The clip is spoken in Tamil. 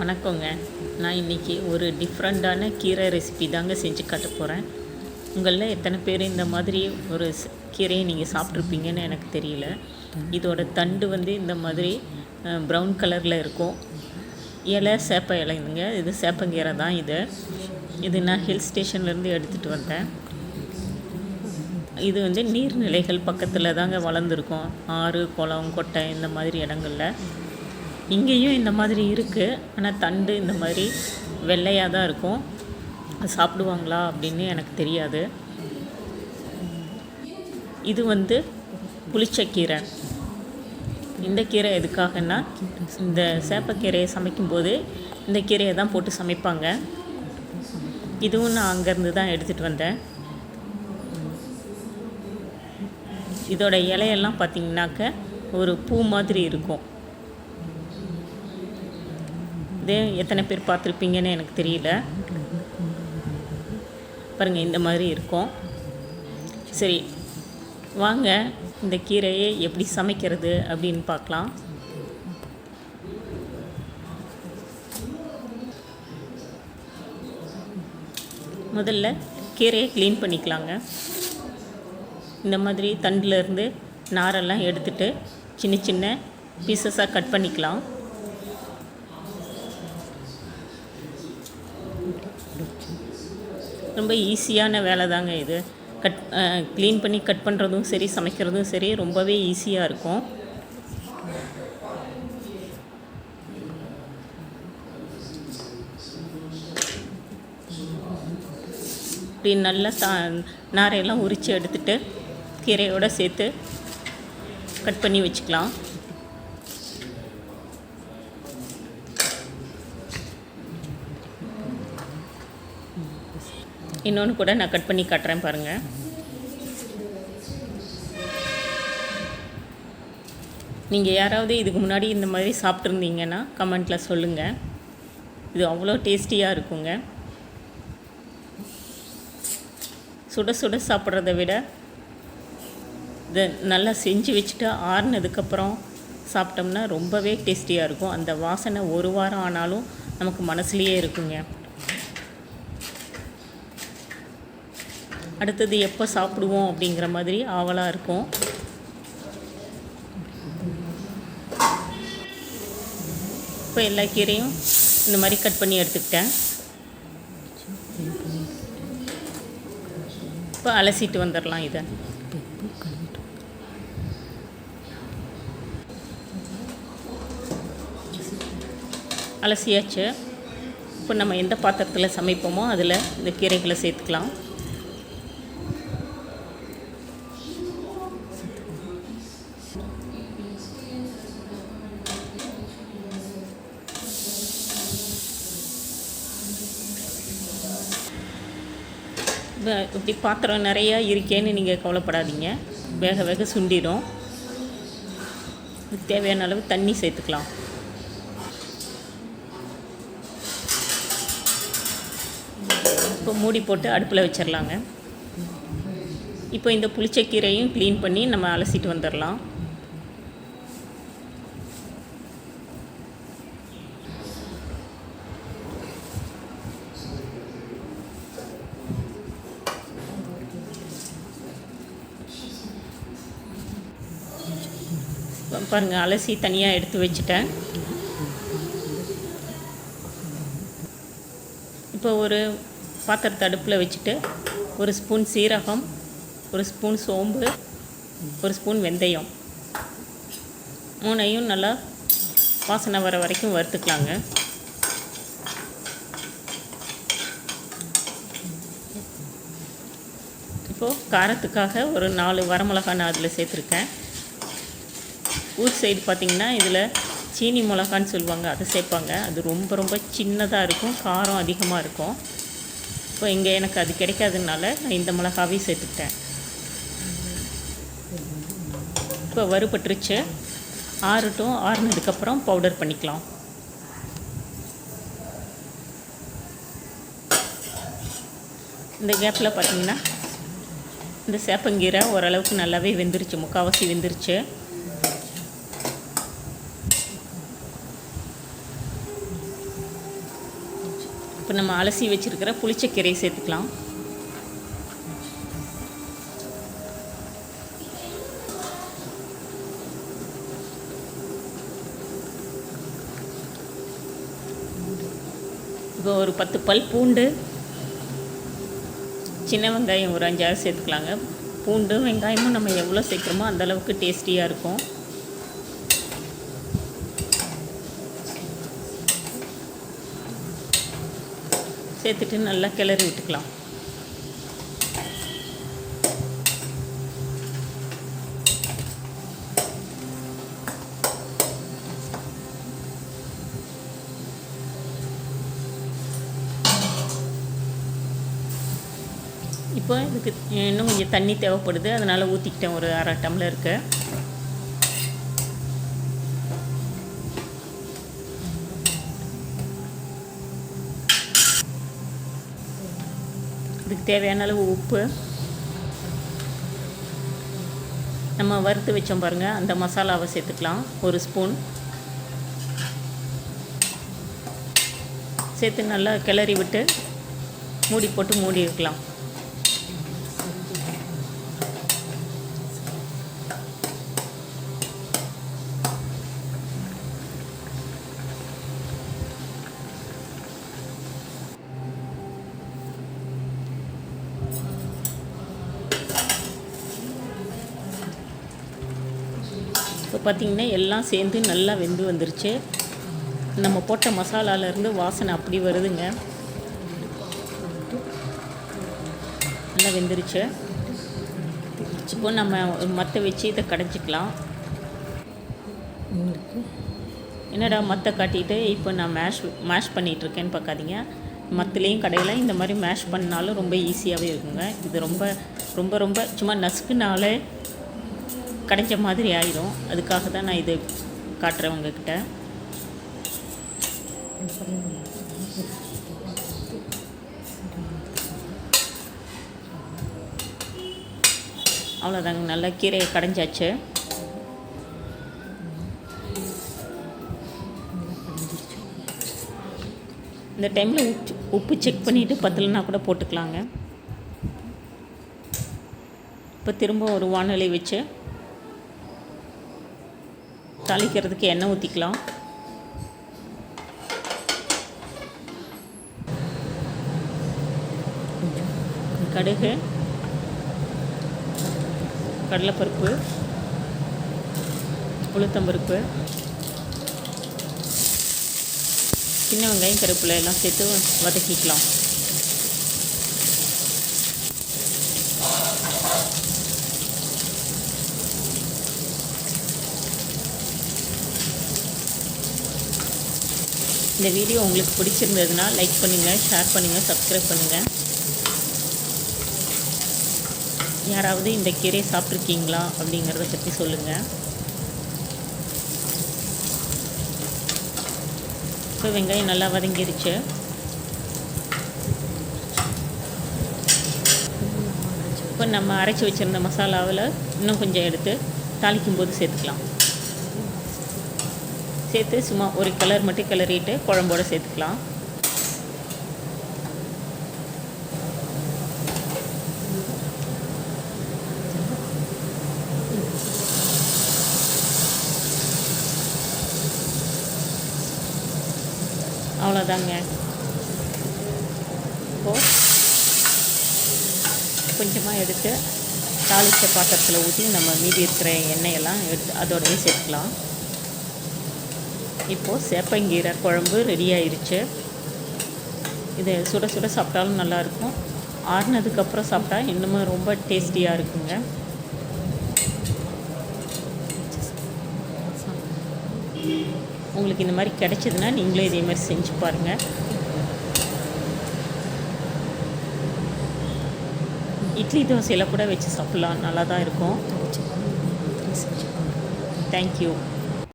வணக்கங்க. நான் இன்றைக்கி ஒரு டிஃப்ரெண்ட்டான கீரை ரெசிபி தாங்க செஞ்சு காட்ட போகிறேன் உங்களில் எத்தனை பேர் இந்த மாதிரி ஒரு கீரையை நீங்கள் சாப்பிட்ருப்பீங்கன்னு எனக்கு தெரியல. இதோட தண்டு வந்து இந்த மாதிரி ப்ரௌன் கலரில் இருக்கும். இலை சேப்ப இலைங்க. இது சேப்பங்கீரை தான் இது. இது நான் ஹில் ஸ்டேஷன்லேருந்து எடுத்துகிட்டு வந்தேன். இது வந்து நீர்நிலைகள் பக்கத்தில் தாங்க வளர்ந்துருக்கும். ஆறு குளம் கொட்டை இந்த மாதிரி இடங்களில். இங்கேயும் இந்த மாதிரி இருக்குது ஆனால் தண்டு இந்த மாதிரி வெள்ளையாக தான் இருக்கும். சாப்பிடுவாங்களா அப்படின்னு எனக்கு தெரியாது. இது வந்து புளிச்சக்கீரை. இந்த கீரை எதுக்காகன்னா இந்த சேப்பக்கீரையை சமைக்கும்போது இந்த கீரையை தான் போட்டு சமைப்பாங்க. இதுவும் நான் அங்கேருந்து தான் எடுத்துகிட்டு வந்தேன். இதோட இலையெல்லாம் பார்த்தீங்கன்னாக்க ஒரு பூ மாதிரி இருக்கும். இதே எத்தனை பேர் பார்த்துருப்பீங்கன்னு எனக்கு தெரியல. பாருங்கள் இந்த மாதிரி இருக்கும். சரி வாங்க இந்த கீரையை எப்படி சமைக்கிறது அப்படின்னு பார்க்கலாம். முதல்ல கீரையை க்ளீன் பண்ணிக்கலாங்க. இந்த மாதிரி தண்டில் இருந்து நாரெல்லாம் எடுத்துட்டு சின்ன சின்ன பீசஸாக கட் பண்ணிக்கலாம். ரொம்ப ஈஸியான வேலை தாங்க இது. கட் க்ளீன் பண்ணி கட் பண்ணுறதும் சரி சமைக்கிறதும் சரி ரொம்பவே ஈஸியாக இருக்கும். இப்படி நல்லா தா நாரையெல்லாம் உரித்து எடுத்துட்டு கீரையோடு சேர்த்து கட் பண்ணி வச்சுக்கலாம். இன்னொன்று கூட நான் கட் பண்ணி காட்டுறேன் பாருங்கள் நீங்கள் யாராவது இதுக்கு முன்னாடி இந்த மாதிரி சாப்பிட்ருந்தீங்கன்னா கமெண்ட்டில் சொல்லுங்கள் இது அவ்வளோ டேஸ்டியாக இருக்குங்க. சுட சுட சாப்பிட்றத விட இதை நல்லா செஞ்சு வச்சுட்டு ஆறுனதுக்கப்புறம் சாப்பிட்டோம்னா ரொம்பவே டேஸ்டியாக இருக்கும். அந்த வாசனை ஒரு வாரம் ஆனாலும் நமக்கு மனசுலேயே இருக்குங்க. அடுத்தது எப்போ சாப்பிடுவோம் அப்படிங்கிற மாதிரி ஆவலாக இருக்கும். இப்போ எல்லா கீரையும் இந்த மாதிரி கட் பண்ணி எடுத்துக்கிட்டேன். இப்போ அலசிட்டு வந்துடலாம் இதை. அலசியாச்சு. இப்போ நம்ம எந்த பாத்திரத்தில் சமைப்போமோ அதில் இந்த கீரைகளை சேர்த்துக்கலாம். இப்படி பாத்திரம் நிறையா இருக்கேன்னு நீங்கள் கவலைப்படாதீங்க. வேக வேக சுண்டிடும். தேவையான அளவு தண்ணி சேர்த்துக்கலாம். இப்போ மூடி போட்டு அடுப்பில் வச்சிடலாங்க இப்போ இந்த புளிச்சக்கீரையும் க்ளீன் பண்ணி நம்ம அலசிட்டு வந்துடலாம் பாருங்கள் அலசி தனியாக எடுத்து வச்சுட்டேன். இப்போ ஒரு பாத்திரத்தை அடுப்பில் வச்சுட்டு ஒரு ஸ்பூன் சீரகம் ஒரு ஸ்பூன் சோம்பு ஒரு ஸ்பூன் வெந்தயம். மூணையும் நல்லா வாசனை வர வரைக்கும் வறுத்துக்கலாங்க. இப்போது காரத்துக்காக ஒரு நாலு வரமிளகா நான் அதில் சேர்த்துருக்கேன். ஊர் சைடு பார்த்திங்கன்னா இதில் சீனி மிளகான்னு சொல்லுவாங்க அதை சேர்ப்பாங்க. அது ரொம்ப ரொம்ப சின்னதாக இருக்கும் காரம் அதிகமாக இருக்கும். இப்போ இங்கே எனக்கு அது கிடைக்காததுனால நான் இந்த மிளகாவையும் சேர்த்துக்கிட்டேன். இப்போ வறுபட்டுருச்சு. ஆறட்டும் ஆறுனதுக்கப்புறம் பவுடர் பண்ணிக்கலாம். இந்த கேப்பில் பார்த்தீங்கன்னா இந்த சேப்பங்கீரை ஓரளவுக்கு நல்லாவே வெந்துருச்சு முக்கால்வாசி வெந்துருச்சு. இப்போ நம்ம அலசி வச்சுருக்கிற புளிச்சக்கீரையை சேர்த்துக்கலாம். இப்போ ஒரு பத்து பல் பூண்டு சின்ன வெங்காயம் ஒரு அஞ்சாறு சேர்த்துக்கலாங்க. பூண்டு வெங்காயமும் நம்ம எவ்வளோ சேர்க்குறோமோ அந்தளவுக்கு டேஸ்டியாக இருக்கும். சேர்த்துட்டு நல்லா கிளறி விட்டுக்கலாம். இப்போ இதுக்கு இன்னும் கொஞ்சம் தண்ணி தேவைப்படுது. அதனால் ஊற்றிக்கிட்டேன் ஒரு அரை டம்ளருக்கு இதுக்கு தேவையான அளவு உப்பு. நம்ம வறுத்து வச்சோம் பாருங்கள் அந்த மசாலாவை சேர்த்துக்கலாம். ஒரு ஸ்பூன். சேர்த்து நல்லா கிளறி விட்டு மூடி போட்டு மூடி வைக்கலாம். இப்போ பார்த்திங்கன்னா எல்லாம் சேர்ந்து நல்லா வெந்து வந்துருச்சு. நம்ம போட்ட மசாலாலேருந்து வாசனை அப்படி வருதுங்க. நல்லா வெந்துருச்சு. இப்போ நம்ம மற்ற வச்சு இதை கடைஞ்சிக்கலாம். என்னடா மற்ற காட்டிட்டு இப்போ நான் மேஷ் மேஷ் பண்ணிகிட்ருக்கேன்னு பார்க்காதீங்க. மற்றலையும் கடையில் இந்த மாதிரி மேஷ் பண்ணாலும் ரொம்ப ஈஸியாகவே இருக்குங்க. இது ரொம்ப ரொம்ப ரொம்ப சும்மா நசுக்குனாலே கடைஞ்ச மாதிரி ஆயிரும். அதுக்காக தான் நான் இது காட்டுறேன் உங்ககிட்ட. அவ்வளோதாங்க நல்லா கீரையை கடைஞ்சாச்சு. இந்த டைமில் உப்பு உப்பு செக் பண்ணிவிட்டு பத்தலைன்னா கூட போட்டுக்கலாங்க. இப்போ திரும்ப ஒரு வானொலி வச்சு தாளிக்கிறதுக்கு எண்ணெய் ஊற்றிக்கலாம் கடுகு கடலைப்பருப்பு உளுத்தம்பருப்பு சின்ன வெங்காயம் கருப்பில் எல்லாம் சேர்த்து வதக்கிக்கலாம். இந்த வீடியோ உங்களுக்கு பிடிச்சிருந்ததுன்னா லைக் பண்ணுங்கள் ஷேர் பண்ணுங்கள் சப்ஸ்கிரைப் பண்ணுங்கள் யாராவது இந்த கீரை சாப்பிட்ருக்கீங்களா அப்படிங்கிறத பற்றி சொல்லுங்கள் இப்போ வெங்காயம் நல்லா வதங்கிருச்சு. இப்போ நம்ம அரைச்சி வச்சுருந்த மசாலாவில் இன்னும் கொஞ்சம் எடுத்து தாளிக்கும் போது சேர்த்துக்கலாம். சேர்த்து சும்மா ஒரு கலர் மட்டும் கிளறிட்டு குழம்போடு சேர்த்துக்கலாம். அவ்வளோதாங்க. இப்போது கொஞ்சமாக எடுத்து தாளித்த பாத்திரத்தில் ஊற்றி நம்ம மீதி இருக்கிற எண்ணெயெல்லாம் எடுத்து அதோடவே சேர்த்துக்கலாம். இப்போது சேப்பங்கீரை குழம்பு ரெடி ஆயிருச்சு. இதை சுட சுட சாப்பிட்டாலும் நல்லாயிருக்கும். ஆறுனதுக்கப்புறம் சாப்பிட்டா இன்னுமே ரொம்ப டேஸ்டியாக இருக்குங்க. உங்களுக்கு இந்த மாதிரி கிடைச்சதுன்னா நீங்களும் இதே மாதிரி செஞ்சு பாருங்கள் இட்லி தோசையில் கூட வச்சு சாப்பிட்லாம். நல்லா தான் இருக்கும் தேங்க்யூ